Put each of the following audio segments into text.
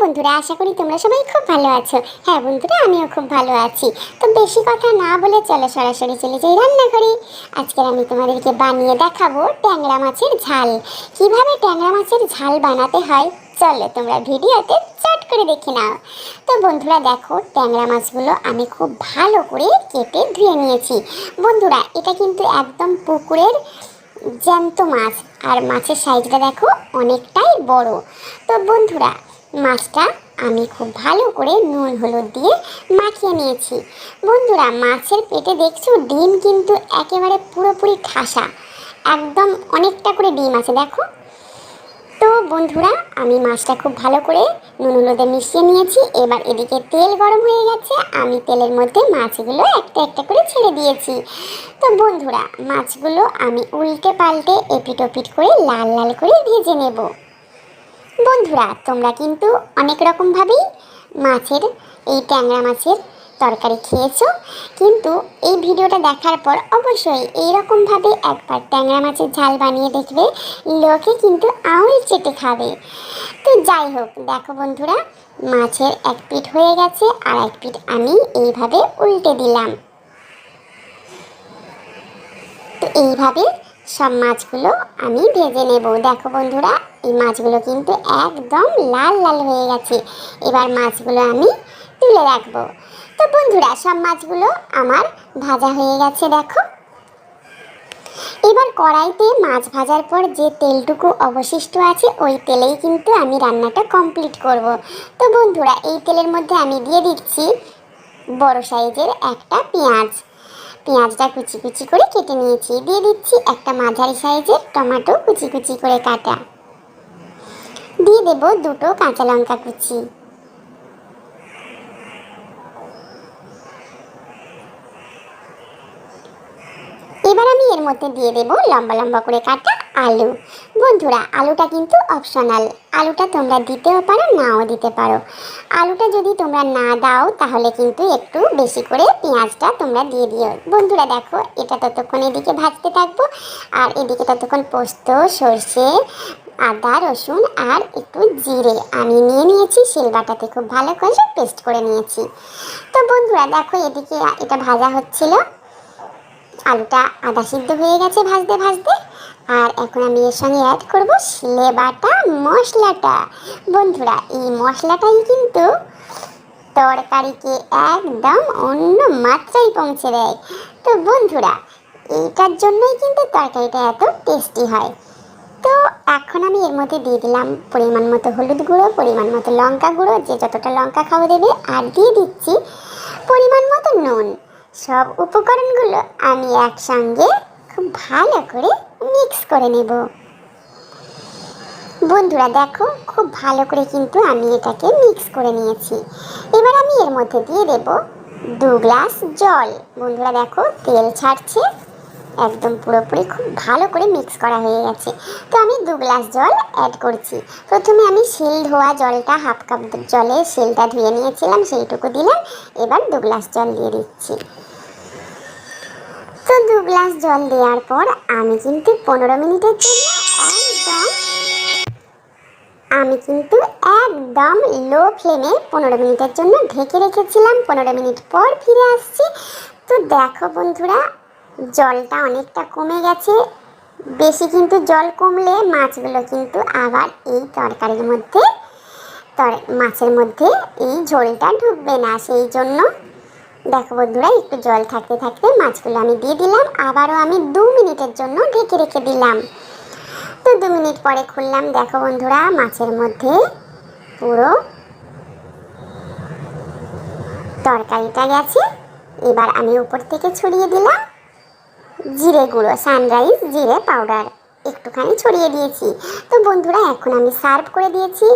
বন্ধুরা, আশা করি তোমরা সবাই খুব ভালো আছো। হ্যাঁ বন্ধুরা, আমিও খুব ভালো আছি। তো বেশি কথা না বলে চলো সরাসরি চলে যাই রান্নাঘরে। আজকে আমি তোমাদেরকে বানিয়ে দেখাবো ট্যাংরা মাছের ঝাল। কীভাবে ট্যাংরা মাছের ঝাল বানাতে হয়, চলো তোমরা ভিডিওতে চট করে দেখে নাও। তো বন্ধুরা, দেখো, ট্যাংরা মাছগুলো আমি খুব ভালো করে কেটে ধুয়ে নিয়েছি। বন্ধুরা, এটা কিন্তু একদম পুকুরের জ্যান্ত মাছ, আর মাছের সাইজটা দেখো অনেকটাই বড়। তো বন্ধুরা মাছটা আমি খুব ভালো করে নুন, হলুদ দিয়ে মাখিয়ে নিয়েছি। বন্ধুরা, মাছের পেটে দেখছ, ডিম কিন্তু একেবারে পুরোপুরি ঠাসা। একদম অনেকটা করে ডিম আছে, দেখো। তো বন্ধুরা, আমি মাছটা খুব ভালো করে নুন, হলুদে মিশিয়ে নিয়েছি। এবার এদিকে তেল গরম হয়ে গেছে। আমি তেলের মধ্যে মাছগুলো একটা একটা করে ছেড়ে দিয়েছি। তো বন্ধুরা, মাছগুলো আমি উল্টে পাল্টে এপিট ওপিট করে লাল লাল করে ভেজে নেব। বন্ধুরা, তোমরা কিন্তু অনেক রকমভাবেই মাছের, এই ট্যাংরা মাছের তরকারি খেয়েছো। কিন্তু এই ভিডিওটা দেখার পর অবশ্যই এইরকমভাবে একবার ট্যাংরা মাছের ঝাল বানিয়ে দেখবে, লোকে কিন্তু আউল চেটে খাবে। তো যাই হোক, দেখো বন্ধুরা, মাছের এক পিঠ হয়ে গেছে আর এক পিঠ আমি এইভাবে উল্টে দিলাম। তো এইভাবে সব মাছগুলো আমি ভেজে নেব। দেখো বন্ধুরা, এই মাছগুলো কিন্তু একদম লাল লাল হয়ে গেছে। এবার মাছগুলো আমি তুলে রাখব। তো বন্ধুরা, সব মাছগুলো আমার ভাজা হয়ে গেছে, দেখো। এবার কড়াইতে মাছ ভাজার পর যে তেলটুকু অবশিষ্ট আছে, ওই তেলেই কিন্তু আমি রান্নাটা কমপ্লিট করব। তো বন্ধুরা, এই তেলের মধ্যে আমি দিয়ে দিচ্ছি বড় সাইজের একটা পেঁয়াজ। পেঁয়াজটা কুচি কুচি করে কেটে নিয়েছি। দিয়ে দিচ্ছি একটা মাঝারি সাইজের টমেটো কুচি কুচি করে কাটা। দিয়ে দেব দুটো কাঁচা লঙ্কা কুচি। এবার আমি এর মধ্যে দিয়ে দেব লম্বা লম্বা করে কাটা আলু। বন্ধুরা, আলুটা কিন্তু অপশনাল আলুটা তোমরা দিতেও পারো, নাও দিতে পারো। আলুটা যদি তোমরা না দাও, তাহলে কিন্তু একটু বেশি করে পেঁয়াজটা তোমরা দিয়ে দিও। বন্ধুরা, দেখো, এটা ততক্ষণ এদিকে ভাজতে থাকব, আর এদিকে ততক্ষণ পোস্ত, সর্ষে, আদা, রসুন আর একটু জিরে। আমি নিয়ে নিয়েছি শিলবাটাতে খুব ভালো করে পেস্ট করে নিয়েছি। তো বন্ধুরা, দেখো এদিকে এটা ভাজা হচ্ছিল। আলুটা আদা সিদ্ধ হয়ে গেছে ভাজতে ভাজতে। আর এখন আমি এর সঙ্গে অ্যাড করব শিলে মশলাটা। বন্ধুরা, এই মশলাটাই কিন্তু তরকারিকে একদম অন্য মাত্রায় পৌঁছে দেয়। তো বন্ধুরা, এইটার জন্যই কিন্তু তরকারিটা এত টেস্টি হয়। তো এখন আমি এর মধ্যে দিয়ে দিলাম পরিমাণ মতো হলুদ গুঁড়ো, পরিমাণ মতো লঙ্কা গুঁড়ো, যে যতটা লঙ্কা খাওয়া দেবে, আর দিয়ে দিচ্ছি পরিমাণ মতো নুন। সব উপকরণগুলো আমি একসঙ্গে খুব ভালো করে মিক্স করে নেব। বন্ধুরা, দেখো, খুব ভালো করে কিন্তু আমি এটাকে মিক্স করে নিয়েছি। এবার আমি এর মধ্যে দিয়ে দেব দু গ্লাস জল। বন্ধুরা, দেখো, তেল ছাড়ছে, একদম পুরোপুরি খুব ভালো করে মিক্স করা হয়ে গেছে। তো আমি দু গ্লাস জল অ্যাড করছি। প্রথমে আমি শিল ধোয়া জলটা, হাফ কাপ জলে শিলটা ধুয়ে নিয়েছিলাম, সেইটুকু দিলাম। এবার দু গ্লাস জল দিয়ে দিচ্ছি। তো দু গ্লাস জল দেওয়ার পর আমি কিন্তু পনেরো মিনিটের জন্য একদম আমি কিন্তু একদম লো ফ্লেমে পনেরো মিনিটের জন্য ঢেকে রেখেছিলাম। পনেরো মিনিট পর ফিরে আসছি। তো দেখো বন্ধুরা, জলটা অনেকটা কমে গেছে। বেশি কিন্তু জল কমলে মাছগুলো কিন্তু আবার এই তরকারির মধ্যে, তর, মাছের মধ্যে এই ঝোলটা ঢুকবে না। সেই জন্য দেখো বন্ধুরা, একটু জল থাকতে থাকতে মাছগুলো আমি দিয়ে দিলাম, আবারও আমি দু মিনিটের জন্য ঢেকে রেখে দিলাম। তো দু মিনিট পরে খুললাম, দেখো বন্ধুরা, মাছের মধ্যে পুরো তরকারিটা গেছে। এবার আমি উপর থেকে ছড়িয়ে দিলাম জিরে গুঁড়ো সানরাইজ জিরে পাউডার একটুখানি ছড়িয়ে দিয়েছি। তো বন্ধুরা, এখন আমি সার্ভ করে দিয়েছি।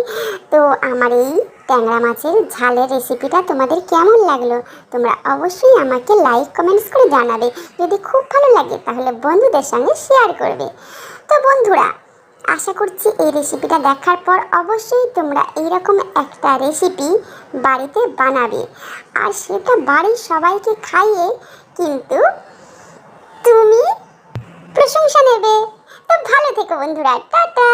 তো আমার এই ট্যাংরা মাছের ঝালের রেসিপিটা তোমাদের কেমন লাগল? তোমরা অবশ্যই আমাকে লাইক কমেন্টস করে জানাবে। যদি খুব ভালো লাগে, তাহলে বন্ধুদের সঙ্গে শেয়ার করবে। তো বন্ধুরা, আশা করছি এই রেসিপিটা দেখার পর অবশ্যই তোমরা এইরকম একটা রেসিপি বাড়িতে বানাবে। আর সেটা বাড়ির সবাইকে খাইয়ে কিন্তু তুমি প্রশংসা নেবে। তো ভালো থেকো বন্ধুরা টাটা